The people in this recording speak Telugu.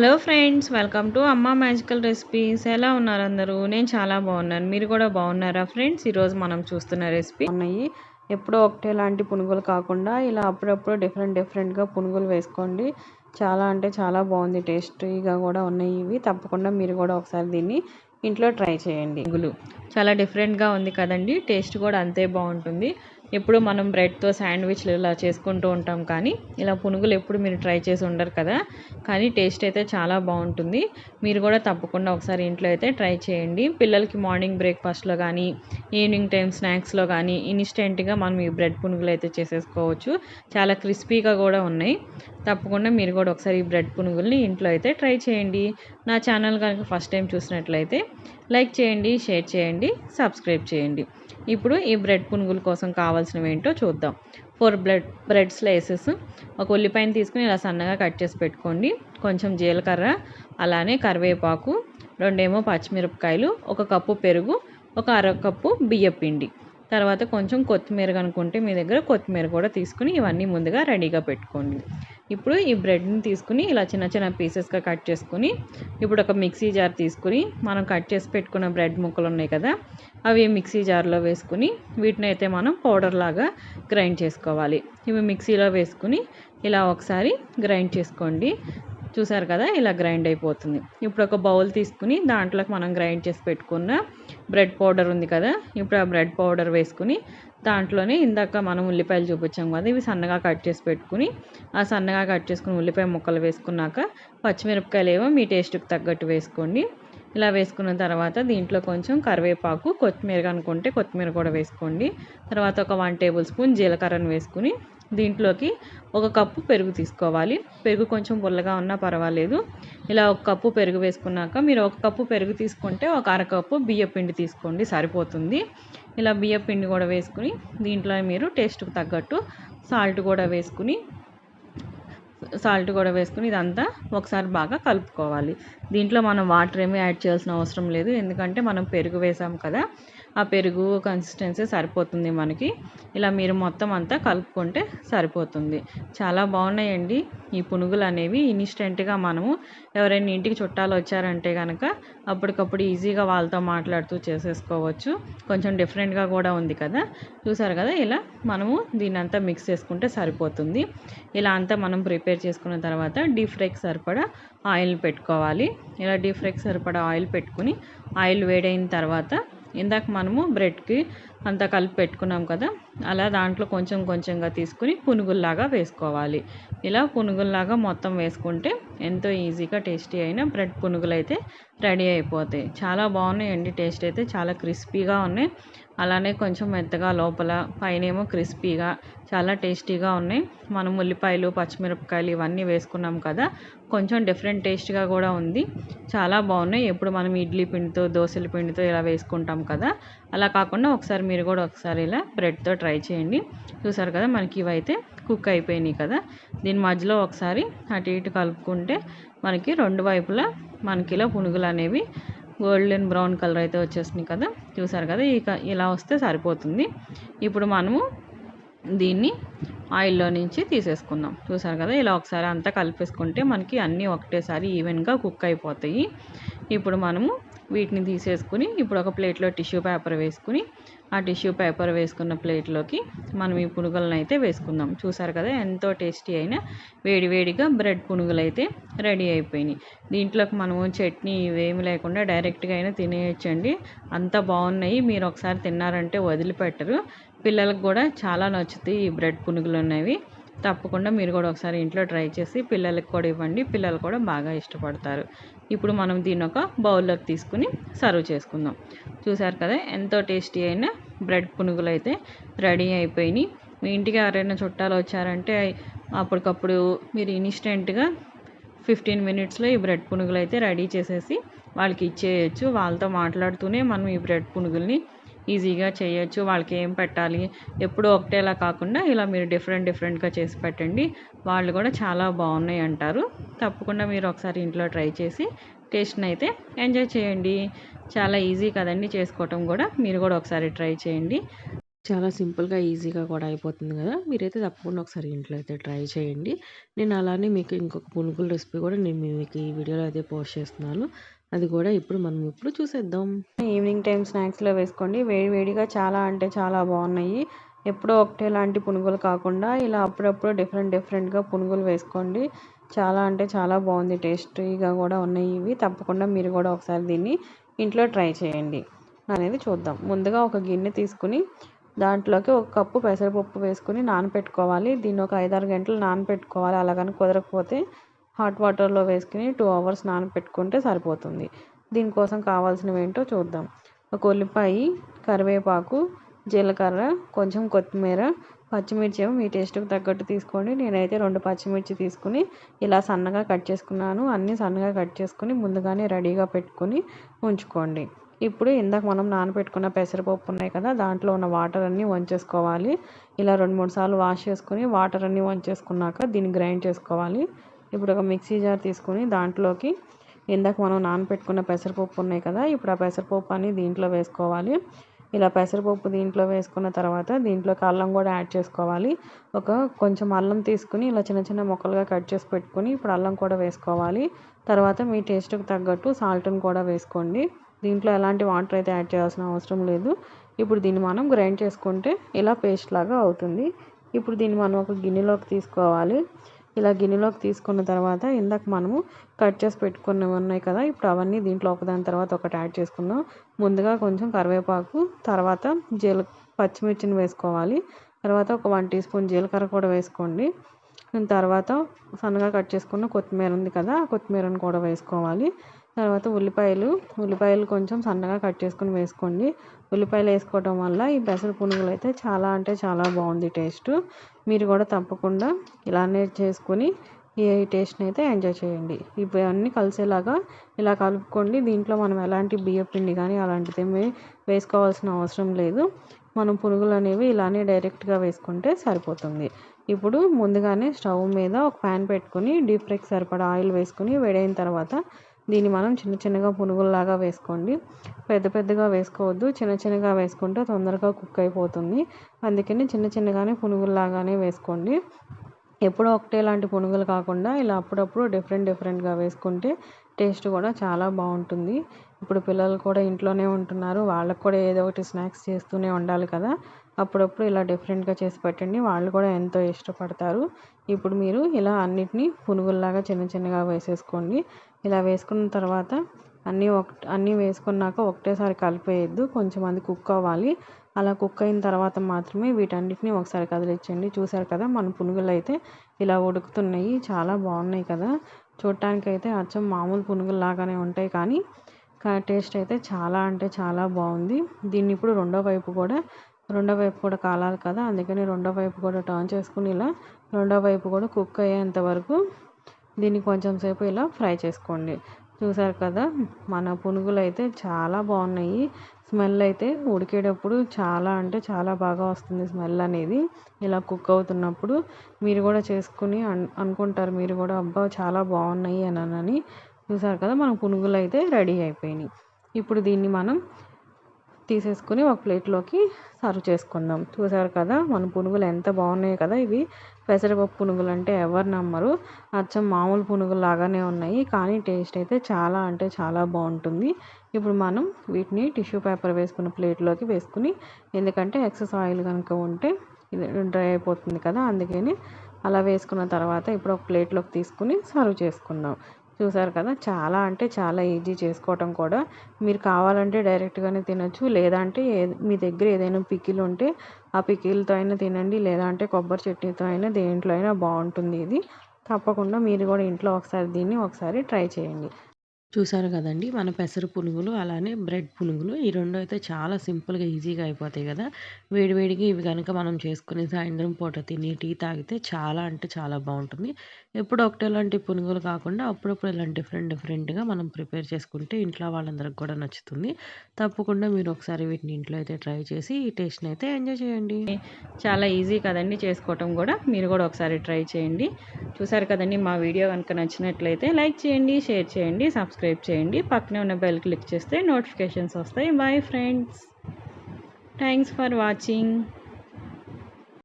Hello friends welcome to Amma magical recipes ఎలా ఉన్నారు అందరూ? నేను చాలా బాగున్నాను. మీరు కూడా బాగున్నారా ఫ్రెండ్స్ ఈరోజు మనం చూస్తున్న రెసిపీ ఉన్నాయి. ఎప్పుడో ఒకటే లాంటి పునుగులు కాకుండా ఇలా అప్పుడప్పుడు డిఫరెంట్ డిఫరెంట్గా పునుగులు వేసుకోండి. చాలా అంటే చాలా బాగుంది టేస్టీగా కూడా ఉన్నాయి ఇవి. తప్పకుండా మీరు కూడా ఒకసారి దీన్ని ఇంట్లో ట్రై చేయండి. పునుగులు చాలా డిఫరెంట్గా ఉంది కదండి. టేస్ట్ కూడా అంతే బాగుంటుంది. ఎప్పుడు మనం బ్రెడ్తో శాండ్విచ్లు ఇలా చేసుకుంటూ ఉంటాం కానీ ఇలా పునుగులు ఎప్పుడు మీరు ట్రై చేసి ఉండరు కదా. కానీ టేస్ట్ అయితే చాలా బాగుంటుంది. మీరు కూడా తప్పకుండా ఒకసారి ఇంట్లో అయితే ట్రై చేయండి. పిల్లలకి మార్నింగ్ బ్రేక్ఫాస్ట్లో కానీ ఈవినింగ్ టైం స్నాక్స్లో కానీ ఇన్స్టెంట్గా మనం ఈ బ్రెడ్ పునుగులు అయితే చేసేసుకోవచ్చు. చాలా క్రిస్పీగా కూడా ఉన్నాయి. తప్పకుండా మీరు కూడా ఒకసారి ఈ బ్రెడ్ పునుగుల్ని ఇంట్లో అయితే ట్రై చేయండి. నా ఛానల్ కనుక ఫస్ట్ టైం చూసినట్లయితే లైక్ చేయండి షేర్ చేయండి సబ్స్క్రైబ్ చేయండి. ఇప్పుడు ఈ బ్రెడ్ పునుగుల కోసం కావాల్సినవి ఏంటో చూద్దాం. Four bread bread slices. ఒక ఉల్లిపాయను తీసుకుని ఇలా సన్నగా కట్ చేసి పెట్టుకోండి. కొంచెం జీలకర్ర అలానే కరివేపాకు రెండేమో పచ్చిమిరపకాయలు ఒక కప్పు పెరుగు ఒక అర కప్పు బియ్యపిండి. తర్వాత కొంచెం కొత్తిమీర కనుక్కుంటే మీ దగ్గర కొత్తిమీర కూడా తీసుకుని ఇవన్నీ ముందుగా రెడీగా పెట్టుకోండి. ఇప్పుడు ఈ బ్రెడ్ని తీసుకుని ఇలా చిన్న చిన్న పీసెస్గా కట్ చేసుకుని ఇప్పుడు ఒక మిక్సీ జార్ తీసుకుని మనం కట్ చేసి పెట్టుకున్న బ్రెడ్ ముక్కలు ఉన్నాయి కదా అవి మిక్సీ జార్లో వేసుకుని వీటిని అయితే మనం పౌడర్ లాగా గ్రైండ్ చేసుకోవాలి. ఇవి మిక్సీలో వేసుకుని ఇలా ఒకసారి గ్రైండ్ చేసుకోండి. చూసారు కదా ఇలా గ్రైండ్ అయిపోతుంది. ఇప్పుడు ఒక బౌల్ తీసుకుని దాంట్లోకి మనం గ్రైండ్ చేసి పెట్టుకున్న బ్రెడ్ పౌడర్ ఉంది కదా ఇప్పుడు ఆ బ్రెడ్ పౌడర్ వేసుకుని దాంట్లోనే ఇందాక మనం ఉల్లిపాయలు చూపించాం కదా ఇవి సన్నగా కట్ చేసి పెట్టుకుని ఆ సన్నగా కట్ చేసుకుని ఉల్లిపాయ ముక్కలు వేసుకున్నాక పచ్చిమిరపకాయలు ఏమో మీ టేస్ట్కి తగ్గట్టు వేసుకోండి. ఇలా వేసుకున్న తర్వాత దీంట్లో కొంచెం కరివేపాకు కొత్తిమీర అనుకుంటే కొత్తిమీర కూడా వేసుకోండి. తర్వాత ఒక వన్ టేబుల్ స్పూన్ జీలకర్రను వేసుకుని దీంట్లోకి ఒక కప్పు పెరుగు తీసుకోవాలి. పెరుగు కొంచెం పుల్లగా ఉన్నా పర్వాలేదు. ఇలా ఒక కప్పు పెరుగు వేసుకున్నాక మీరు ఒక కప్పు పెరుగు తీసుకుంటే ఒక అరకప్పు బియ్య పిండి తీసుకోండి సరిపోతుంది. ఇలా బియ్య పిండి కూడా వేసుకుని దీంట్లో మీరు టేస్ట్కి తగ్గట్టు సాల్ట్ కూడా వేసుకుని సాల్ట్ కూడా వేసుకుని ఇదంతా ఒకసారి బాగా కలుపుకోవాలి. దీంట్లో మనం వాటర్ ఏమీ యాడ్ చేయాల్సిన అవసరం లేదు. ఎందుకంటే మనం పెరుగు వేసాం కదా ఆ పెరుగు కన్సిస్టెన్సీ సరిపోతుంది మనకి. ఇలా మీరు మొత్తం అంతా కలుపుకుంటే సరిపోతుంది. చాలా బాగున్నాయండి ఈ పునుగులు అనేవి. ఇన్స్టెంట్గా మనము ఎవరైనా ఇంటికి చుట్టాలు వచ్చారంటే కనుక అప్పటికప్పుడు ఈజీగా వాళ్ళతో మాట్లాడుతూ చేసేసుకోవచ్చు. కొంచెం డిఫరెంట్గా కూడా ఉంది కదా. చూసారు కదా? ఇలా మనము దీన్నంతా మిక్స్ చేసుకుంటే సరిపోతుంది. ఇలా అంతా మనం ప్రిపేర్ చేసుకున్న తర్వాత డీప్ ఫ్రైకి సరిపడా ఆయిల్ పెట్టుకోవాలి. ఇలా డీప్ ఫ్రైకి సరిపడా ఆయిల్ పెట్టుకుని ఆయిల్ వేడైన తర్వాత ఇందాక మనము బ్రెడ్కి అంతా కలిపి పెట్టుకున్నాం కదా అలా దాంట్లో కొంచెం కొంచెంగా తీసుకుని పునుగుల్లాగా వేసుకోవాలి. ఇలా పునుగుల్లాగా మొత్తం వేసుకుంటే ఎంతో ఈజీగా టేస్టీ అయిన బ్రెడ్ పునుగులు అయితే రెడీ అయిపోతాయి. చాలా బాగున్నాయండి. టేస్ట్ అయితే చాలా క్రిస్పీగా ఉన్నాయి. అలానే కొంచెం మెత్తగా లోపల పైనేమో క్రిస్పీగా చాలా టేస్టీగా ఉన్నాయి. మనం ఉల్లిపాయలు పచ్చిమిరపకాయలు ఇవన్నీ వేసుకున్నాం కదా కొంచెం డిఫరెంట్ టేస్ట్గా కూడా ఉంది. చాలా బాగున్నాయి. ఎప్పుడు మనం ఇడ్లీ పిండితో దోశల పిండితో ఇలా వేసుకుంటాం కదా అలా కాకుండా ఒకసారి మీరు కూడా ఒకసారి ఇలా బ్రెడ్తో ట్రై చేయండి. చూసారు కదా మనకి ఇవైతే కుక్ అయిపోయినాయి కదా. దీని మధ్యలో ఒకసారి అటు ఇటు కలుపుకుంటే మనకి రెండు వైపులా మనకి ఇలా పునుగులు అనేవి గోల్డెన్ బ్రౌన్ కలర్ అయితే వచ్చేసినాయి కదా. చూసారు కదా ఇక ఇలా వస్తే సరిపోతుంది. ఇప్పుడు మనము దీన్ని ఆయిల్లో నుంచి తీసేసుకుందాం. చూసారు కదా ఇలా ఒకసారి అంతా కలిపేసుకుంటే మనకి అన్నీ ఒకటేసారి ఈవెన్గా కుక్ అయిపోతాయి. ఇప్పుడు మనము వీటిని తీసేసుకుని ఇప్పుడు ఒక ప్లేట్లో టిష్యూ పేపర్ వేసుకుని ఆ టిష్యూ పేపర్ వేసుకున్న ప్లేట్లోకి మనం ఈ పునుగులను అయితే వేసుకుందాం. చూసారు కదా ఎంతో టేస్టీ అయిన వేడివేడిగా బ్రెడ్ పునుగులు అయితే రెడీ అయిపోయినాయి. దీంట్లోకి మనము చట్నీ ఇవేమి లేకుండా డైరెక్ట్గా అయినా తినేయచ్చండి. అంత బాగున్నాయి. మీరు ఒకసారి తిన్నారంటే వదిలిపెట్టరు. పిల్లలకు కూడా చాలా నచ్చుతాయి ఈ బ్రెడ్ పునుగులు అనేవి. తప్పకుండా మీరు కూడా ఒకసారి ఇంట్లో ట్రై చేసి పిల్లలకి కూడా ఇవ్వండి. పిల్లలు కూడా బాగా ఇష్టపడతారు. ఇప్పుడు మనం దీన్ని ఒక బౌల్లోకి తీసుకుని సర్వ్ చేసుకుందాం. చూసారు కదా ఎంతో టేస్టీ అయిన బ్రెడ్ పునుగులు అయితే రెడీ అయిపోయినాయి. మీ ఇంటికి ఎవరైనా చుట్టాలు వచ్చారంటే అప్పటికప్పుడు మీరు ఇన్స్టెంట్గా ఫిఫ్టీన్ మినిట్స్లో ఈ బ్రెడ్ పునుగులు అయితే రెడీ చేసేసి వాళ్ళకి ఇచ్చేయచ్చు. వాళ్ళతో మాట్లాడుతూనే మనం ఈ బ్రెడ్ పునుగుల్ని ఈజీగా చేయొచ్చు వాళ్ళకి ఏం పెట్టాలి ఎప్పుడూ ఒకటేలా కాకుండా ఇలా మీరు డిఫరెంట్ డిఫరెంట్గా చేసి పెట్టండి. వాళ్ళు కూడా చాలా బాగున్నాయి అంటారు. తప్పకుండా మీరు ఒకసారి ఇంట్లో ట్రై చేసి టేస్ట్ని అయితే ఎంజాయ్ చేయండి. చాలా ఈజీ కదండి చేసుకోవటం కూడా. మీరు కూడా ఒకసారి ట్రై చేయండి. చాలా సింపుల్‌గా, ఈజీగా కూడా అయిపోతుంది కదా. మీరైతే తప్పకుండా ఒకసారి ఇంట్లో అయితే ట్రై చేయండి. నేను అలానే మీకు ఇంకొక పునుగుల రెసిపీ కూడా నేను మీకు ఈ వీడియోలో అయితే పోస్ట్ చేస్తున్నాను. అది కూడా ఇప్పుడు మనం ఇప్పుడు చూసేద్దాం. ఈవినింగ్ టైం స్నాక్స్‌లో వేసుకోండి. వేడి వేడిగా చాలా అంటే చాలా బాగున్నాయి. ఎప్పుడో ఒకటేలాంటి పునుగులు కాకుండా ఇలా అప్పుడప్పుడు డిఫరెంట్ డిఫరెంట్‌గా పునుగులు వేసుకోండి. చాలా అంటే చాలా బాగుంది. టేస్టీగా కూడా ఉన్నాయి ఇవి. తప్పకుండా మీరు కూడా ఒకసారి దీన్ని ఇంట్లో ట్రై చేయండి అనేది చూద్దాం. ముందుగా ఒక గిన్నె తీసుకుని దాంట్లోకి ఒక కప్పు పెసరపప్పు వేసుకుని నానపెట్టుకోవాలి దీన్ని ఒక ఐదారు గంటలు నానపెట్టుకోవాలి అలాగని కుదరకపోతే హాట్ వాటర్లో వేసుకుని టూ అవర్స్ నానపెట్టుకుంటే సరిపోతుంది. దీనికోసం కావాల్సినవి ఏంటో చూద్దాం. ఒక ఉల్లిపాయ కరివేపాకు జీలకర్ర కొంచెం కొత్తిమీర పచ్చిమిర్చి మీ టేస్ట్కి తగ్గట్టు తీసుకోండి. నేనైతే రెండు పచ్చిమిర్చి తీసుకుని ఇలా సన్నగా కట్ చేసుకున్నాను. అన్నీ సన్నగా కట్ చేసుకుని ముందుగానే రెడీగా పెట్టుకుని ఉంచుకోండి. ఇప్పుడు ఇందాక మనం నానబెట్టుకున్న పెసరపప్పు ఉన్నాయి కదా దాంట్లో ఉన్న వాటర్ అన్నీ వంచేసుకోవాలి. ఇలా రెండు మూడు సార్లు వాష్ చేసుకుని వాటర్ అన్నీ వంచేసుకున్నాక దీన్ని గ్రైండ్ చేసుకోవాలి. ఇప్పుడు ఒక మిక్సీ జార్ తీసుకుని దాంట్లోకి ఇందాక మనం నానబెట్టుకున్న పెసరపప్పు ఉన్నాయి కదా ఇప్పుడు ఆ పెసరపప్పు అని దీంట్లో వేసుకోవాలి. ఇలా పెసరపప్పు దీంట్లో వేసుకున్న తర్వాత దీంట్లోకి అల్లం కూడా యాడ్ చేసుకోవాలి. ఒక కొంచెం అల్లం తీసుకుని ఇలా చిన్న చిన్న ముక్కలుగా కట్ చేసి పెట్టుకుని ఇప్పుడు అల్లం కూడా వేసుకోవాలి. తర్వాత మీ టేస్ట్కి తగ్గట్టు సాల్ట్ని కూడా వేసుకోండి. దీంట్లో ఎలాంటి వాటర్ అయితే యాడ్ చేయాల్సిన అవసరం లేదు. ఇప్పుడు దీన్ని మనం గ్రైండ్ చేసుకుంటే ఇలా పేస్ట్ లాగా అవుతుంది. ఇప్పుడు దీన్ని మనం ఒక గిన్నెలోకి తీసుకోవాలి. ఇలా గిన్నెలోకి తీసుకున్న తర్వాత ఇందాక మనము కట్ చేసి పెట్టుకున్నవి ఉన్నాయి కదా ఇప్పుడు అవన్నీ దీంట్లో ఒకదాని తర్వాత ఒకటి యాడ్ చేసుకుందాం. ముందుగా కొంచెం కరివేపాకు తర్వాత జీల పచ్చిమిర్చిని వేసుకోవాలి. తర్వాత ఒక వన్ టీ స్పూన్ జీలకర్ర కూడా వేసుకోండి. తర్వాత సన్నగా కట్ చేసుకున్న కొత్తిమీర ఉంది కదా ఆ కొత్తిమీరను కూడా వేసుకోవాలి. తర్వాత ఉల్లిపాయలు ఉల్లిపాయలు కొంచెం సన్నగా కట్ చేసుకుని వేసుకోండి. ఉల్లిపాయలు వేసుకోవడం వల్ల ఈ పెసర పునుగులు అయితే చాలా అంటే చాలా బాగుంది టేస్ట్. మీరు కూడా తప్పకుండా ఇలానే చేసుకుని ఈ టేస్ట్ని అయితే ఎంజాయ్ చేయండి. ఇవన్నీ కలిసేలాగా ఇలా కలుపుకోండి. దీంట్లో మనం ఎలాంటి బియ్య పిండి కానీ అలాంటిది ఏమీ వేసుకోవాల్సిన అవసరం లేదు. మనం పునుగులు అనేవి ఇలానే డైరెక్ట్గా వేసుకుంటే సరిపోతుంది. ఇప్పుడు ముందుగానే స్టవ్ మీద ఒక ప్యాన్ పెట్టుకుని డీప్ ఫ్రైకి సరిపడా ఆయిల్ వేసుకుని వేడైన తర్వాత దీన్ని మనం చిన్న చిన్నగా పునుగుల్లాగా వేసుకోండి. పెద్ద పెద్దగా వేసుకోవద్దు. చిన్న చిన్నగా వేసుకుంటే తొందరగా కుక్ అయిపోతుంది. అందుకని చిన్న చిన్నగానే పునుగుల్లాగానే వేసుకోండి. ఎప్పుడో ఒకటే లాంటి పునుగులు కాకుండా ఇలా అప్పుడప్పుడు డిఫరెంట్ డిఫరెంట్గా వేసుకుంటే టేస్ట్ కూడా చాలా బాగుంటుంది. ఇప్పుడు పిల్లలు కూడా ఇంట్లోనే ఉంటున్నారు. వాళ్ళకు కూడా ఏదో ఒకటి స్నాక్స్ చేస్తూనే ఉండాలి కదా. అప్పుడప్పుడు ఇలా డిఫరెంట్గా చేసి పెట్టండి. వాళ్ళు కూడా ఎంతో ఇష్టపడతారు. ఇప్పుడు మీరు ఇలా అన్నిటినీ పునుగుల్లాగా చిన్న చిన్నగా వేసేసుకోండి. ఇలా వేసుకున్న తర్వాత అన్నీ ఒక అన్నీ వేసుకున్నాక ఒకటేసారి కలిపేయద్దు. కొంచెం అది కుక్ అవ్వాలి. అలా కుక్ అయిన తర్వాత మాత్రమే వీటన్నిటిని ఒకసారి కదిలించండి. చూసారు కదా మన పునుగులు అయితే ఇలా ఉడుకుతున్నాయి. చాలా బాగున్నాయి కదా. చూడటానికి అయితే అచ్చం మామూలు పునుగులు లాగానే ఉంటాయి కానీ టేస్ట్ అయితే చాలా అంటే చాలా బాగుంది. దీన్ని ఇప్పుడు రెండో వైపు కూడా రెండో వైపు కూడా కాలాలి కదా అందుకని రెండో వైపు కూడా టర్న్ చేసుకుని ఇలా రెండో వైపు కూడా కుక్ అయ్యేంత వరకు దీన్ని కొంచెం సేపు ఇలా ఫ్రై చేసుకోండి. చూసారు కదా మన పునుగులు అయితే చాలా బాగున్నాయి. స్మెల్ అయితే ఉడికేటప్పుడు చాలా అంటే చాలా బాగా వస్తుంది స్మెల్ అనేది. ఇలా కుక్ అవుతున్నప్పుడు మీరు కూడా చేసుకుని అనుకుంటారు మీరు కూడా అబ్బా చాలా బాగున్నాయి అని చూసారు కదా మన పునుగులు అయితే రెడీ అయిపోయినాయి. ఇప్పుడు దీన్ని మనం తీసేసుకుని ఒక ప్లేట్లోకి సర్వ్ చేసుకుందాం. చూసారు కదా మన పునుగులు ఎంత బాగున్నాయి కదా ఇవి. పెసరపప్పు పునుగులు అంటే ఎవరు నమ్మరు. అచ్చం మామూలు పునుగులు లాగానే ఉన్నాయి కానీ టేస్ట్ అయితే చాలా అంటే చాలా బాగుంటుంది. ఇప్పుడు మనం వీటిని టిష్యూ పేపర్ వేసుకున్న ప్లేట్లోకి వేసుకుని ఎందుకంటే ఎక్సెస్ ఆయిల్ కనుక ఉంటే ఇది డ్రై అయిపోతుంది కదా అందుకని అలా వేసుకున్న తర్వాత ఇప్పుడు ఒక ప్లేట్లోకి తీసుకుని సర్వ్ చేసుకుందాం. చూసారు కదా? చాలా అంటే చాలా ఈజీ చేసుకోవటం కూడా. మీరు కావాలంటే డైరెక్ట్గానే తినచ్చు. లేదంటే మీ దగ్గర ఏదైనా పికిల్ ఉంటే ఆ పికిల్తో అయినా తినండి. లేదంటే కొబ్బరి చట్నీతో అయినా దేంట్లో అయినా బాగుంటుంది ఇది. తప్పకుండా మీరు కూడా ఇంట్లో ఒకసారి దీన్ని ఒకసారి ట్రై చేయండి. చూసారు కదండి? మన పెసర పునుగులు అలానే బ్రెడ్ పునుగులు ఈ రెండు అయితే చాలా సింపుల్గా ఈజీగా అయిపోతాయి కదా? వేడివేడిగా ఇవి కనుక మనం చేసుకుని సాయంత్రం పూట తిని టీ తాగితే చాలా అంటే చాలా బాగుంటుంది. ఎప్పుడు ఒకటే లాంటి పునుగులు కాకుండా అప్పుడప్పుడు ఇలాంటి డిఫరెంట్ డిఫరెంట్గా మనం ప్రిపేర్ చేసుకుంటే ఇంట్లో వాళ్ళందరికి కూడా నచ్చుతుంది. తప్పకుండా మీరు ఒకసారి వీటిని ఇంట్లో అయితే ట్రై చేసి ఈ టేస్ట్ని అయితే ఎంజాయ్ చేయండి. చాలా ఈజీ కదండి చేసుకోవటం కూడా. మీరు కూడా ఒకసారి ట్రై చేయండి. చూసారు కదండి మా వీడియో కనుక నచ్చినట్లయితే లైక్ చేయండి షేర్ చేయండి సబ్స్క్రైబ్ సబ్స్క్రైబ్ చేయండి. పక్కనే ఉన్న బెల్ క్లిక్ చేస్తే నోటిఫికేషన్స్ వస్తాయి. Bye friends thanks for watching